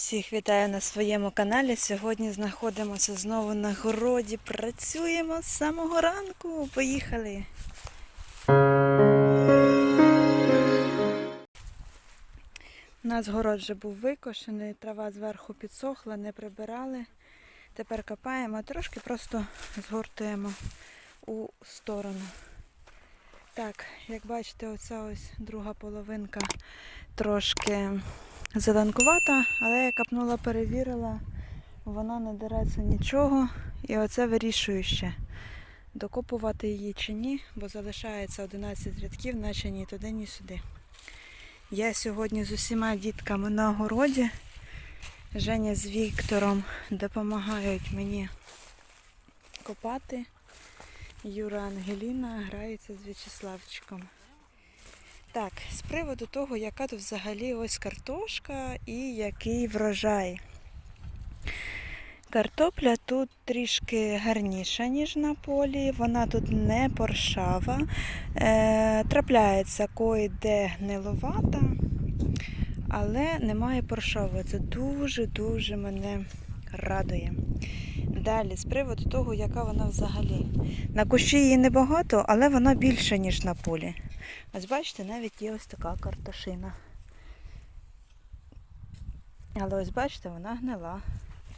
Всіх вітаю на своєму каналі. Сьогодні знаходимося знову на городі. Працюємо з самого ранку. Поїхали. У нас город вже був викошений, трава зверху підсохла, не прибирали. Тепер копаємо, трошки просто згортуємо у сторону. Так, як бачите, оця ось друга половинка трошки зеленкувата, але я капнула, перевірила, вона не дереться нічого. І оце вирішую ще, докопувати її чи ні, бо залишається 11 рядків, наче ні туди, ні сюди. Я сьогодні з усіма дітками на городі. Женя з Віктором допомагають мені копати. Юра Ангеліна грається з В'ячеславчиком. Так, з приводу того, яка тут взагалі ось картошка і який врожай. Картопля тут трішки гарніша, ніж на полі. Вона тут не поршава. Е, трапляється кой-де гниловата, але немає поршавої. Це дуже-дуже мене радує. Далі, з приводу того, яка вона взагалі. На кущі її небагато, але вона більша, ніж на полі. Ось бачите, навіть є ось така картошина. Але ось бачите, вона гнила.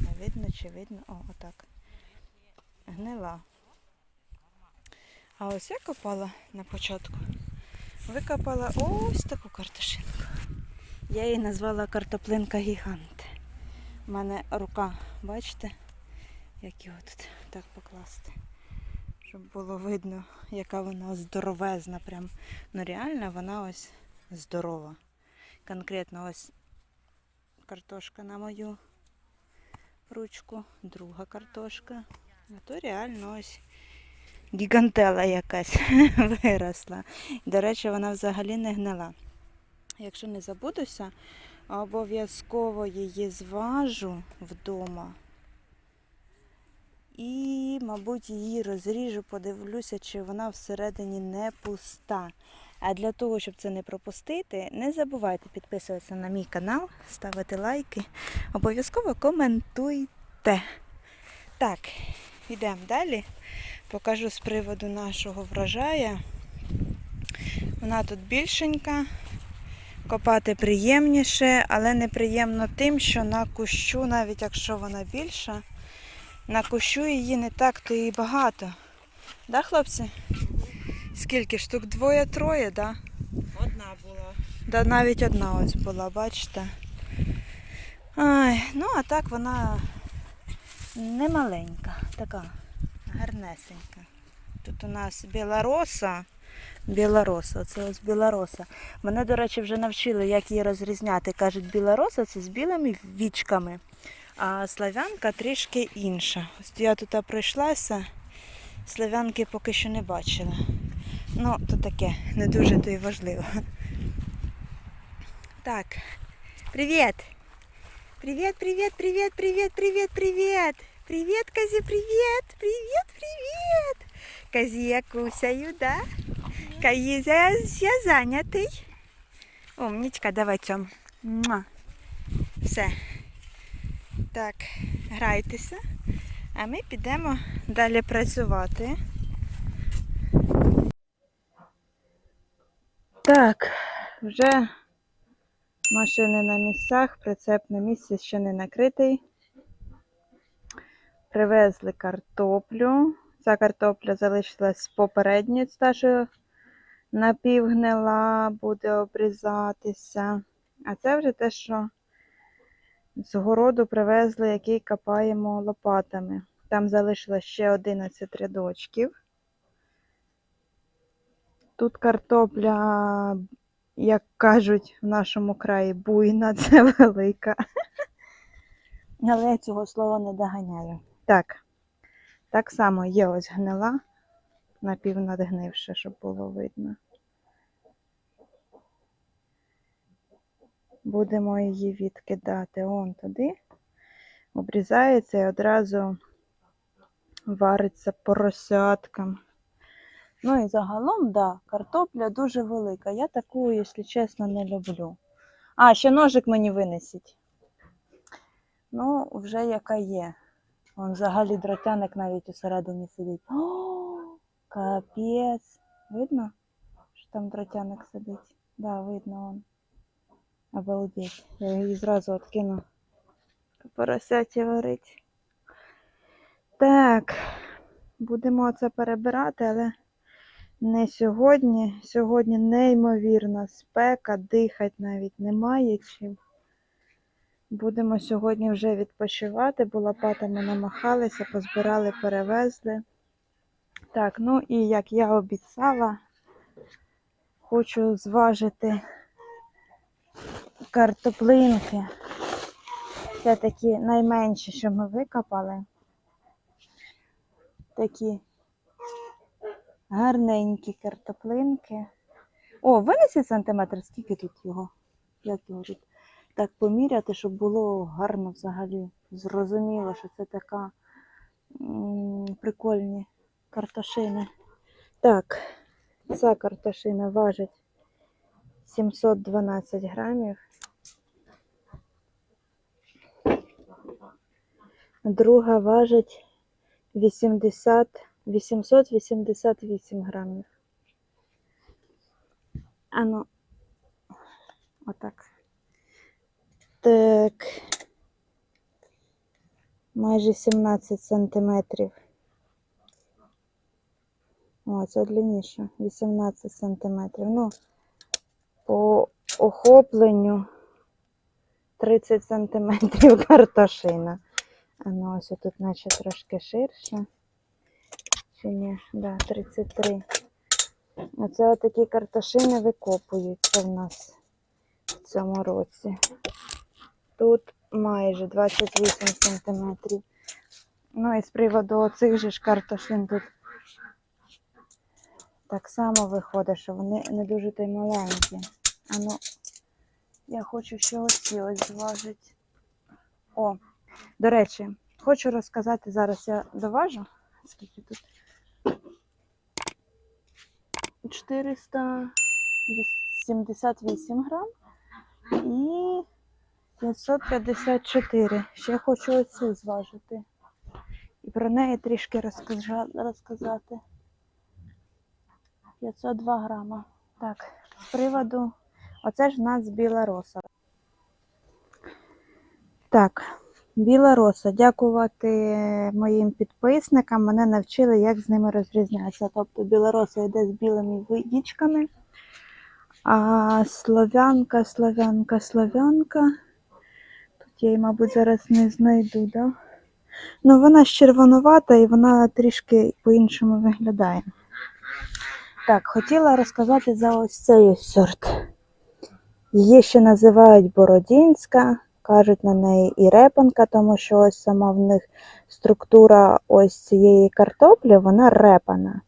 Не видно чи видно. О, отак. Гнила. А ось я копала на початку. Викопала ось таку картошинку. Я її назвала картоплинка гігант. У мене рука, бачите, як його тут так покласти щоб було видно, яка вона здоровезна. Прям. Ну реально вона ось здорова. Конкретно ось картошка на мою ручку, друга картошка. А то реально ось гігантела якась виросла. До речі, вона взагалі не гнила. Якщо не забудуся, обов'язково її зважу вдома. І, мабуть, її розріжу, подивлюся, чи вона всередині не пуста. А для того, щоб це не пропустити, не забувайте підписуватися на мій канал, ставити лайки. Обов'язково коментуйте. Так, йдемо далі. Покажу з приводу нашого врожая. Вона тут більшенька, копати приємніше, але неприємно тим, що на кущу, навіть якщо вона більша, на кущу її не так то і багато. Да, хлопці? Скільки штук? Двоє-троє, да? Одна була. Да, навіть одна ось була, бачите? Ай, ну а так вона не маленька, така гарнесенька. Тут у нас білороса. Білороса, оце ось білороса. Мене, до речі, вже навчили, як її розрізняти. Кажуть, білороса це з білими вічками. А славянка трішки інша. Ось я тут пройшлася, славянки поки що не бачила. Ну, то таке, не дуже то й важливо. Так, привіт! Привіт, привіт, привіт, привіт, привіт, привіт! Привіт, Казі, привіт! Привіт, привіт! Казі, я кусаю, да? Казі, я зайнятий. Умнічка, давай цьому. Все. Так, грайтеся, а ми підемо далі працювати. Так, вже машини на місцях, прицеп на місці ще не накритий. Привезли картоплю. Ця картопля залишилась з попередньої, та що напівгнила, буде обрізатися. А це вже те, що з городу привезли, який копаємо лопатами. Там залишилось ще 11 рядочків. Тут картопля, як кажуть в нашому краї, буйна, це велика. Але я цього слова не доганяю. Так, так само є ось гнила, напівнадгнивша, щоб було видно. Будемо її відкидати он туди, обрізається і одразу вариться поросяткам. Ну і загалом, да, картопля дуже велика. Я таку, якщо чесно, не люблю. А, ще ножик мені винесіть. Ну, вже яка є. Вон взагалі дротяник навіть усередині сидить. О, капець. Видно, що там дротяник сидить? Да, видно он. Обалдеть. Я її зразу відкину. Поросяті варить. Так, будемо це перебирати, але не сьогодні. Сьогодні неймовірна спека, дихати навіть немає чим. Будемо сьогодні вже відпочивати, бо лопатами намахалися, позбирали, перевезли. Так, ну і як я обіцяла, хочу зважити картоплинки. Це такі найменші, що ми викопали. Такі гарненькі картоплинки. О, винеси сантиметр, скільки тут його? Як його тут? Так поміряти, щоб було гарно взагалі. Зрозуміло, що це така прикольні картошини. Так, ця картошина важить 712 грамів. Друга важить 80, 888 грамів. Ану, отак. Так. Майже 17 сантиметрів. О, це длинніше. 18 сантиметрів. Ну, по охопленню 30 сантиметрів картошина. А ну ось тут наче трошки ширше. Чи ні? Да, 33. Оце отакі картошини викопуються в нас в цьому році. Тут майже 28 сантиметрів. Ну і з приводу оцих же ж картошин тут так само виходить, що вони не дуже то й маленькі. А ну, я хочу ще оці ось зважити. О, до речі, хочу розказати зараз, я доважу. Скільки тут? 478 грам і 554. Ще хочу оцю зважити. І про неї трішки розказати. 502 грама. Так, з приводу. Оце ж в нас біла роса. Так, біла роса. Дякувати моїм підписникам. Мене навчили, як з ними розрізнятися. Тобто біла роса йде з білими вічками. А слов'янка, слов'янка, слов'янка. Тут я її, мабуть, зараз не знайду, да? Ну, вона ж червонувата і вона трішки по-іншому виглядає. Так, хотіла розказати за ось цей сорт. Її ще називають Бородінська, кажуть на неї і репанка, тому що ось сама в них структура ось цієї картоплі, вона репана.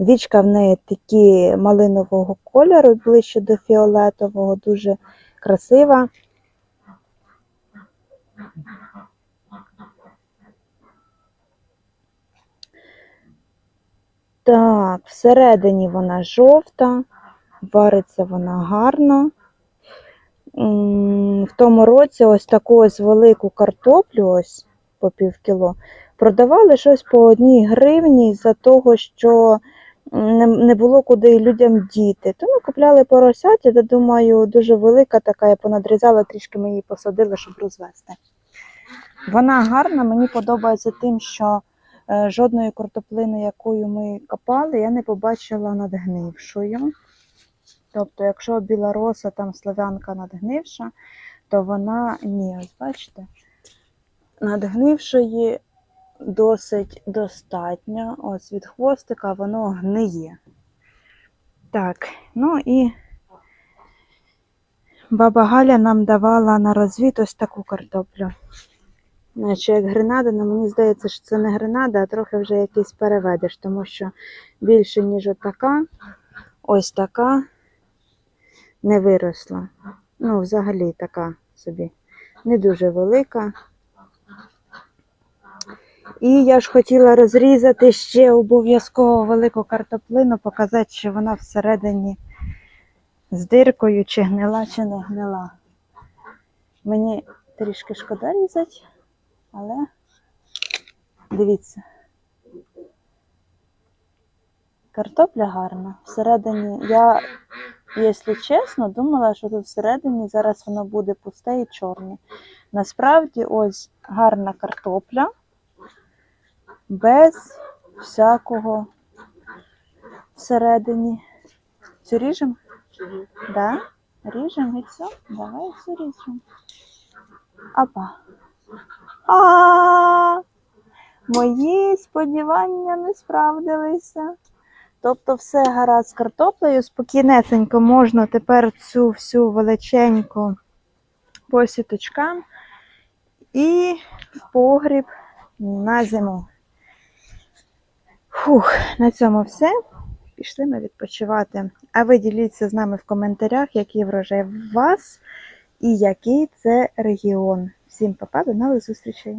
Вічка в неї такі малинового кольору, ближче до фіолетового, дуже красива. Так, всередині вона жовта, вариться вона гарно. В тому році ось таку ось велику картоплю, ось по пів кіло, продавали щось по одній гривні за того, що не, було куди людям діти. То ми купляли поросят, я думаю, дуже велика така, я понадрізала, трішки ми її посадили, щоб розвести. Вона гарна, мені подобається тим, що жодної картоплини, якою ми копали, я не побачила надгнившою. Тобто, якщо біла роса, там славянка надгнивша, то вона ні, ось бачите, надгнившої досить достатньо. Ось від хвостика воно гниє. Так, ну і баба Галя нам давала на розвід ось таку картоплю. Наче як гренада, але мені здається, що це не гренада, а трохи вже якийсь переведеш, тому що більше, ніж отака, ось така не виросла. Ну, взагалі така собі. Не дуже велика. І я ж хотіла розрізати ще обов'язково велику картоплину, показати, що вона всередині з диркою, чи гнила, чи не гнила. Мені трішки шкода різати. Але дивіться. Картопля гарна. Всередині я, якщо чесно, думала, що тут всередині зараз воно буде пусте і чорне. Насправді, ось гарна картопля без всякого всередині. Цю ріжемо? Да? Ріжемо і все? Давай все ріжемо. Опа. А, мої сподівання не справдилися. Тобто все гаразд з картоплею, спокійнесенько можна тепер цю всю величеньку по сіточкам і в погріб на зиму. Фух, на цьому все. Пішли ми відпочивати. А ви діліться з нами в коментарях, який врожай в вас і який це регіон. Всім па-па, до нових зустрічей!